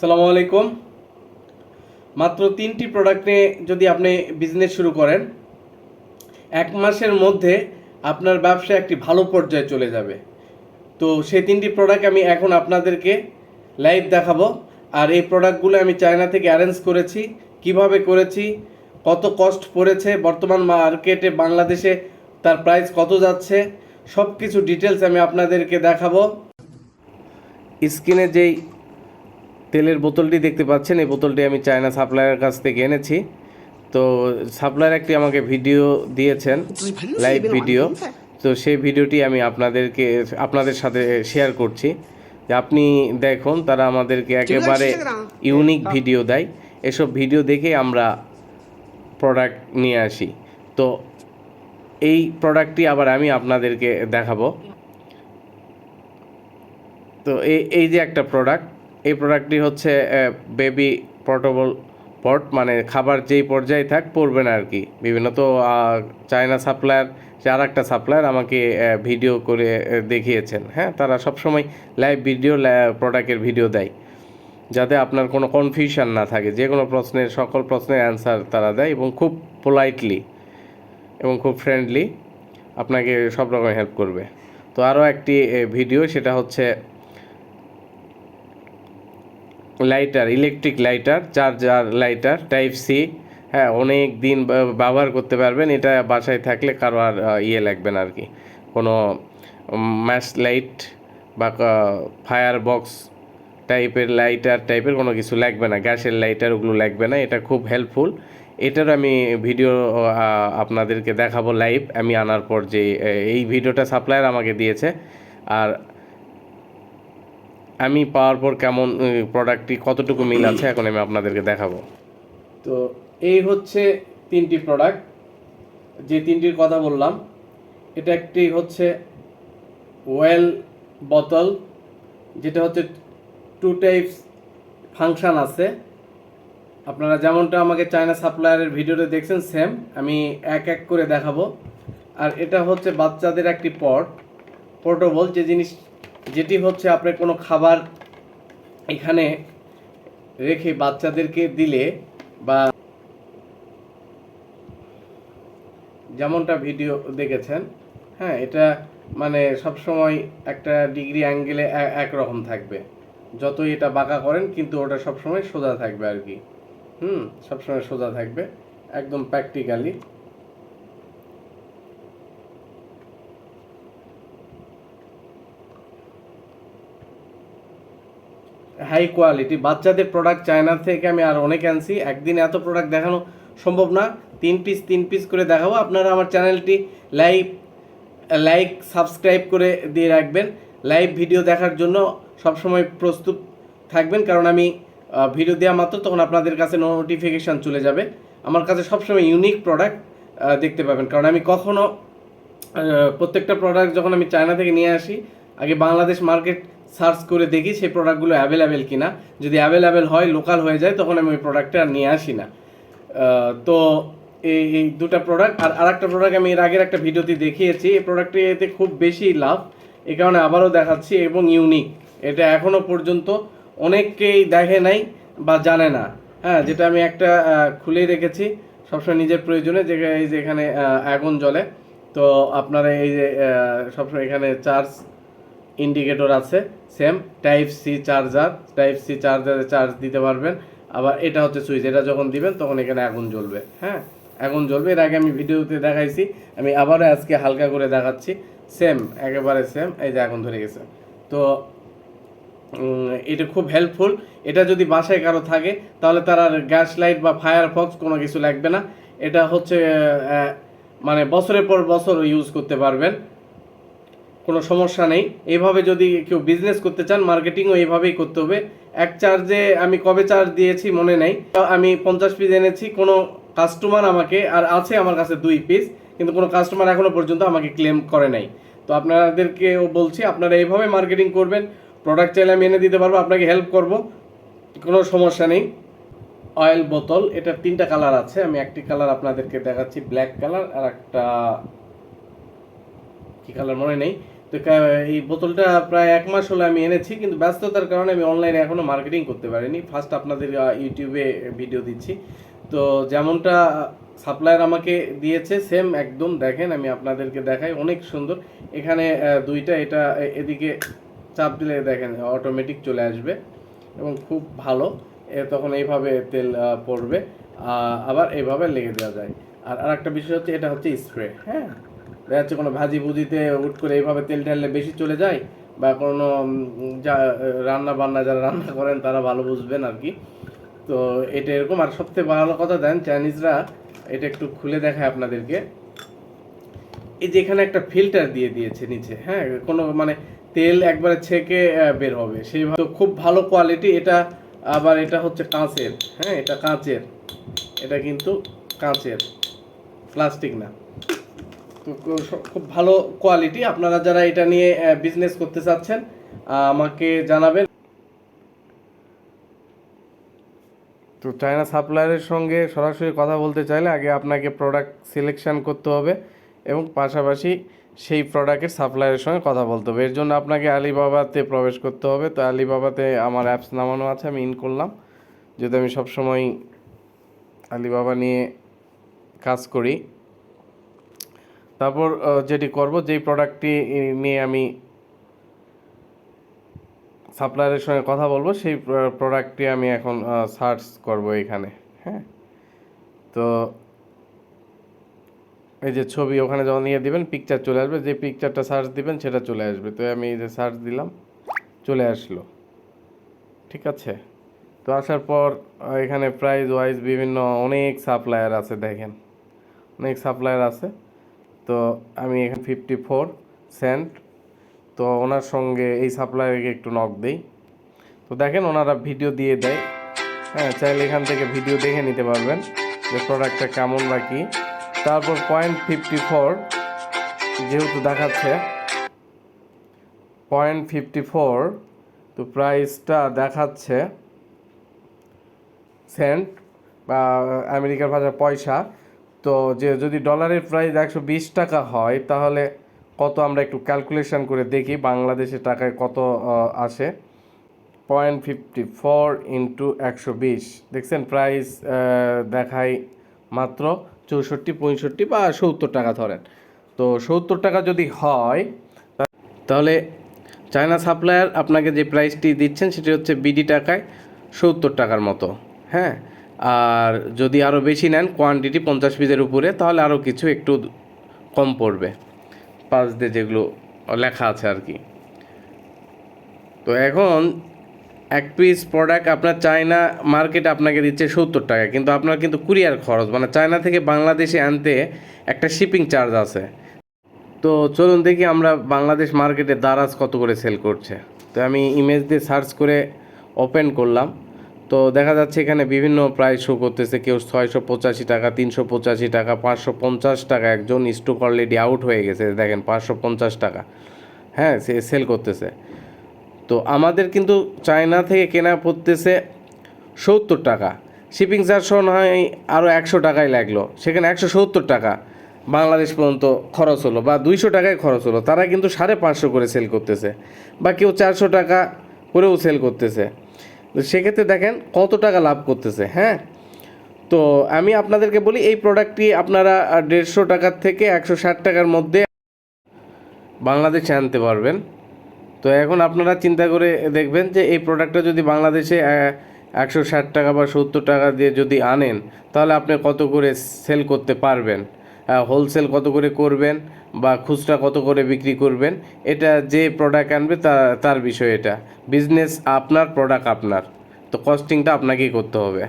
সালামু আলাইকুম। মাত্র তিনটি প্রোডাক্ট নিয়ে যদি আপনি বিজনেস শুরু করেন, এক মাসের মধ্যে আপনার ব্যবসা একটি ভালো পর্যায়ে চলে যাবে। তো সেই তিনটি প্রোডাক্ট আমি এখন আপনাদেরকে লাইভ দেখাবো। আর এই প্রোডাক্টগুলো আমি চায়না থেকে অ্যারেঞ্জ করেছি। কীভাবে করেছি? কত কস্ট পড়েছে? বর্তমান মার্কেটে বাংলাদেশে তার প্রাইস কত যাচ্ছে? সব কিছু ডিটেলস আমি আপনাদেরকে দেখাবো। স্ক্রিনে যেই তেলের বোতলটি দেখতে পাচ্ছেন এই বোতলটি আমি চায়না সাপ্লায়ারের কাছ থেকে এনেছি। তো সাপ্লায়ার একটি আমাকে ভিডিও দিয়েছেন লাইভ ভিডিও। তো সেই ভিডিওটি আমি আপনাদেরকে আপনাদের সাথে শেয়ার করছি। যে আপনি দেখুন তারা আমাদেরকে একেবারে ইউনিক ভিডিও দেয়। এসব ভিডিও দেখে আমরা প্রোডাক্ট নিয়ে আসি। তো এই প্রোডাক্টটি আবার আমি আপনাদেরকে দেখাবো। তো এই এই যে একটা প্রোডাক্ট এই প্রোডাক্টটি হচ্ছে বেবি পোর্টেবল পট মানে খাবার যেই পর্যায়ে থাক পড়বে না আর কি বিভিন্ন তো চায়না সাপ্লায়ার যে আর একটা সাপ্লায়ার আমাকে ভিডিও করে দেখিয়েছেন। হ্যাঁ তারা সবসময় লাইভ ভিডিও প্রোডাক্টের ভিডিও দেয়। যাতে আপনার কোনো কনফিউশন না থাকে, যে কোনো প্রশ্নের, সকল প্রশ্নের অ্যান্সার তারা দেয় এবং খুব পোলাইটলি এবং খুব ফ্রেন্ডলি আপনাকে সব রকম হেল্প করবে। তো আরও একটি ভিডিও সেটা হচ্ছে lighter electric lighter charger lighter type C হ্যাঁ অনেক দিন ব্যবহার করতে পারবেন। এটা বাসায় থাকলে কারও আর ইয়ে লাগবে না আর কি কোনো ম্যাশ লাইট বা ফায়ার বক্স টাইপের লাইটার টাইপের কোনো কিছু লাগবে না। গ্যাসের লাইটার ওগুলো লাগবে না। এটা খুব হেল্পফুল এটার আমি ভিডিও আপনাদেরকে দেখাবো লাইভ আমি আনার পর যে এই ভিডিওটা সাপ্লায়ার আমাকে দিয়েছে। আর আমি পাওয়ার পর কেমন প্রোডাক্টটি কতটুকু মিল আছে, এখন আমি আপনাদেরকে দেখাবো। তো এই হচ্ছে তিনটি প্রোডাক্ট যে তিনটির কথা বললাম, এটা একটি হচ্ছে ওয়েল বোতল যেটা হচ্ছে টু টাইপস ফাংশন আছে। আপনারা যেমনটা আমাকে চায়না সাপ্লায়ারের ভিডিওতে দেখছেন সেম আমি এক এক করে দেখাবো। আর এটা হচ্ছে বাচ্চাদের একটি পট পোর্টেবল যে জিনিস যেটি হচ্ছে আপনার কোনো খাবার এখানে রেখে বাচ্চাদেরকে দিলে বা যেমনটা ভিডিও দেখেছেন হ্যাঁ এটা মানে সবসময় একটা ডিগ্রি অ্যাঙ্গেলে একরকম থাকবে। যতই এটা বাঁকা করেন, কিন্তু ওটা সবসময় সোজা থাকবে আর কি। হুম, সবসময় সোজা থাকবে, একদম প্র্যাকটিক্যালি হাই কোয়ালিটি। বাচ্চাদের প্রোডাক্ট চায়না থেকে আমি আর অনেক আনছি। একদিন এত প্রোডাক্ট দেখানো সম্ভব না। তিন পিস তিন পিস করে দেখাবো। আপনারা আমার চ্যানেলটি লাইক লাইক সাবস্ক্রাইব করে দিয়ে রাখবেন। লাইভ ভিডিও দেখার জন্য সবসময় প্রস্তুত থাকবেন। কারণ আমি ভিডিও দেওয়া মাত্র তখন আপনাদের কাছে নোটিফিকেশান চলে যাবে। আমার কাছে সবসময় ইউনিক প্রোডাক্ট দেখতে পাবেন। কারণ আমি কখনো আহ, প্রত্যেকটা প্রোডাক্ট যখন আমি চায়না থেকে নিয়ে আসি আগে বাংলাদেশ মার্কেট সার্চ করে দেখি সেই প্রোডাক্টগুলো অ্যাভেলেবেল কিনা। যদি অ্যাভেলেবেল হয় লোকাল হয়ে যায়, তখন আমি ওই প্রোডাক্টটা আর নিয়ে আসি না। তো এই এই দুটা প্রোডাক্ট আর আরেকটা প্রোডাক্ট আমি এর আগের একটা ভিডিওতে দেখিয়েছি। এই প্রোডাক্টটি এতে খুব বেশি লাভ। এই কারণে আবারও দেখাচ্ছি এবং ইউনিক এটা এখনও পর্যন্ত অনেককেই দেখে নাই বা জানে না। হ্যাঁ যেটা আমি একটা খুলেই রেখেছি। সবসময় নিজের প্রয়োজনে যে, এই যে এখানে আগুন জ্বলে। তো আপনারা এই যে সবসময় এখানে চার্জ ইন্ডিকেটর আছে same type C charger type C চার্জারে charge দিতে পারবেন। আবার এটা হচ্ছে সুইচ এটা যখন দিবেন তখন এখানে আগুন জ্বলবে হ্যাঁ? আগুন জ্বলবে, এর আগে আমি ভিডিওতে দেখাইছি, আমি আবারও আজকে হালকা করে দেখাচ্ছি। সেম একেবারে সেম এই যে আগুন ধরে গেছে। তো এটা খুব হেল্পফুল এটা যদি বাসায় কারও থাকে, তাহলে তার আর গ্যাস লাইট বা ফায়ার ফক্স কোনো কিছু লাগবে না। এটা হচ্ছে মানে বছরের পর বছর ইউজ করতে পারবেন। কোনো সমস্যা নেই। এইভাবে যদি কেউ বিজনেস করতে চান মার্কেটিংও এইভাবেই করতে হবে। এক চার্জে আমি কবে চার্জ দিয়েছি মনে নেই। আমি পঞ্চাশ পিস এনেছি, কোনো কাস্টমার আমাকে, আর আছে আমার কাছে দুই পিস কিন্তু কোনো কাস্টমার এখনও পর্যন্ত আমাকে ক্লেম করে নাই। তো আপনাদেরকেও বলছি, আপনারা এইভাবে মার্কেটিং করবেন প্রোডাক্ট চাইলে আমি এনে দিতে পারব, আপনাকে হেল্প করব, কোনো সমস্যা নেই। অয়েল বোতল, এটার তিনটা কালার আছে, আমি একটি কালার আপনাদেরকে দেখাচ্ছি ব্ল্যাক কালার আর একটা, কি কালার মনে নেই। তো এই বোতলটা প্রায় এক মাস হলো আমি এনেছি, কিন্তু ব্যস্ততার কারণে আমি অনলাইনে এখনও মার্কেটিং করতে পারিনি। ফার্স্ট আপনাদের ইউটিউবে ভিডিও দিচ্ছি। তো যেমনটা সাপ্লায়ার আমাকে দিয়েছে সেম একদম। দেখেন, আমি আপনাদেরকে দেখাই, অনেক সুন্দর। এখানে দুইটা, এটা এদিকে চাপ দিলে দেখেন অটোমেটিক চলে আসবে এবং খুব ভালো। এ, তখন এইভাবে তেল পড়বে। আবার এইভাবে লেগে দেওয়া যায়। আর আরেকটা বিষয় হচ্ছে, এটা হচ্ছে স্প্রে হ্যাঁ? দেখা যাচ্ছে কোনো ভাজি ভুজিতে উঠ করে এইভাবে তেল ঢাললে বেশি চলে যায়, বা কোনো যা, রান্না বান্না যারা রান্না করেন তারা ভালো বুঝবেন আর কি। তো এটা এরকম। আর সবথেকে ভালো কথা দেন, চাইনিজরা এটা একটু খুলে দেখায় আপনাদেরকে। এই যে এখানে একটা ফিল্টার দিয়ে দিয়েছে নিচে হ্যাঁ? কোনো মানে তেল একবারে ছেঁকে বের হবে। সেইভাবে খুব ভালো কোয়ালিটি এটা আবার এটা হচ্ছে কাঁচের হ্যাঁ? এটা কাঁচের। এটা কিন্তু কাঁচের প্লাস্টিক না। খুব ভালো কোয়ালিটি আপনারা যারা এটা নিয়ে বিজনেস করতে চাচ্ছেন আমাকে জানাবেন। তো চায়না সাপ্লায়ারের সঙ্গে সরাসরি কথা বলতে চাইলে আগে আপনাকে প্রোডাক্ট সিলেকশন করতে হবে এবং পাশাপাশি সেই প্রোডাক্টের সাপ্লায়ারের সঙ্গে কথা বলতে হবে। এর জন্য আপনাকে আলিবাবাতে প্রবেশ করতে হবে। তো আলিবাবাতে আমার অ্যাপস নামানো আছে, আমি ইন করলাম। যদি আমি সবসময় আলিবাবা নিয়ে কাজ করি তারপর যেটি করব, যেই প্রোডাক্টটি নিয়ে আমি সাপ্লায়ারের সঙ্গে কথা বলব, সেই প্রোডাক্টটি আমি এখন সার্চ করব এখানে হ্যাঁ? তো এই যে ছবি ওখানে যখন নিয়ে দিবেন পিকচার চলে আসবে, যে পিকচারটা সার্চ দিবেন, সেটা চলে আসবে। তো আমি এই যে সার্চ দিলাম, চলে আসলো, ঠিক আছে? তো আসার পর এখানে প্রাইস ওয়াইজ বিভিন্ন অনেক সাপ্লায়ার আছে, দেখেন, অনেক সাপ্লায়ার আছে। তো আমি এখানে ফিফটি ফোর সেন্ট তো ওনার সঙ্গে এই সাপ্লায়ারকে একটু নক দিই। তো দেখেন ওনারা ভিডিও দিয়ে দেয়। হ্যাঁ চাইলে এখান থেকে ভিডিও দেখে নিতে পারবেন যে প্রোডাক্টটা কেমন বা কী। তারপর পয়েন্ট ফিফটি ফোর যেহেতু দেখাচ্ছে পয়েন্ট ফিফটি ফোর তো প্রাইসটা দেখাচ্ছে সেন্ট বা আমেরিকার ভাষায় পয়সা। তো যে যদি ডলারের প্রাইস একশো বিশ টাকা হয়, তাহলে কত আমরা একটু ক্যালকুলেশন করে দেখি বাংলাদেশের টাকায় কত আসে? পয়েন্ট ফিফটি ফোর ইন্টু একশো বিশ। দেখছেন প্রাইস দেখায় মাত্র চৌষট্টি, পঁয়ষট্টি বা সত্তর টাকা ধরেন। তো সত্তর টাকা যদি হয়, তাহলে চায়না সাপ্লায়ার আপনাকে যে প্রাইসটি দিচ্ছেন সেটি হচ্ছে বিডি টাকায় সত্তর টাকার মতো। হ্যাঁ? আর যদি আরও বেশি নেন কোয়ান্টিটি পঞ্চাশ পিসের উপরে, তাহলে আরও কিছু একটু কম পড়বে। পাঁচ দিয়ে যেগুলো লেখা আছে আর কি। তো এখন এক পিস প্রোডাক্ট আপনার চায়না মার্কেট আপনাকে দিচ্ছে সত্তর টাকা, কিন্তু আপনার কিন্তু কুরিয়ার খরচ মানে চায়না থেকে বাংলাদেশে আনতে একটা শিপিং চার্জ আছে। তো চলুন দেখি আমরা বাংলাদেশ মার্কেটে দারাজ কত করে সেল করছে। তো আমি ইমেজ দিয়ে সার্চ করে ওপেন করলাম। তো দেখা যাচ্ছে এখানে বিভিন্ন প্রাইস শো করতেছে। কেউ ছয়শো পঁচাশি টাকা, তিনশো পঁচাশি টাকা, পাঁচশো পঞ্চাশ টাকা একজন স্টক অলরেডি আউট হয়ে গেছে। দেখেন পাঁচশো পঞ্চাশ টাকা। হ্যাঁ সে সেল করতেছে। তো আমাদের কিন্তু চায়না থেকে কেনা পড়তেছে সত্তর টাকা। শিপিং চার্জ সহ নয় আরও একশো টাকাই লাগল। সেখানে একশো সত্তর টাকা বাংলাদেশ পর্যন্ত খরচ হলো বা দুইশো টাকায় খরচ হলো। তারা কিন্তু সাড়ে পাঁচশো করে সেল করতেছে। বা কেউ চারশো টাকা করেও সেল করতেছে। তো সেক্ষেত্রে দেখেন কত টাকা লাভ করতেছে হ্যাঁ? তো আমি আপনাদেরকে বলি, এই প্রোডাক্টটি আপনারা দেড়শো টাকার থেকে একশো ষাট টাকার মধ্যে বাংলাদেশে আনতে পারবেন। তো এখন আপনারা চিন্তা করে দেখবেন যে, এই প্রোডাক্টটা যদি বাংলাদেশে একশো ষাট টাকা বা সত্তর টাকা দিয়ে যদি আনেন, তাহলে আপনি কত করে সেল করতে পারবেন। হোলসেল কত করে করবেন বা খুচরা কত করে বিক্রি করবেন, এটা যে প্রোডাক্ট আনবে তার বিষয় এটা। বিজনেস আপনার প্রোডাক্ট আপনার। তো কস্টিংটা আপনাকেই করতে হবে।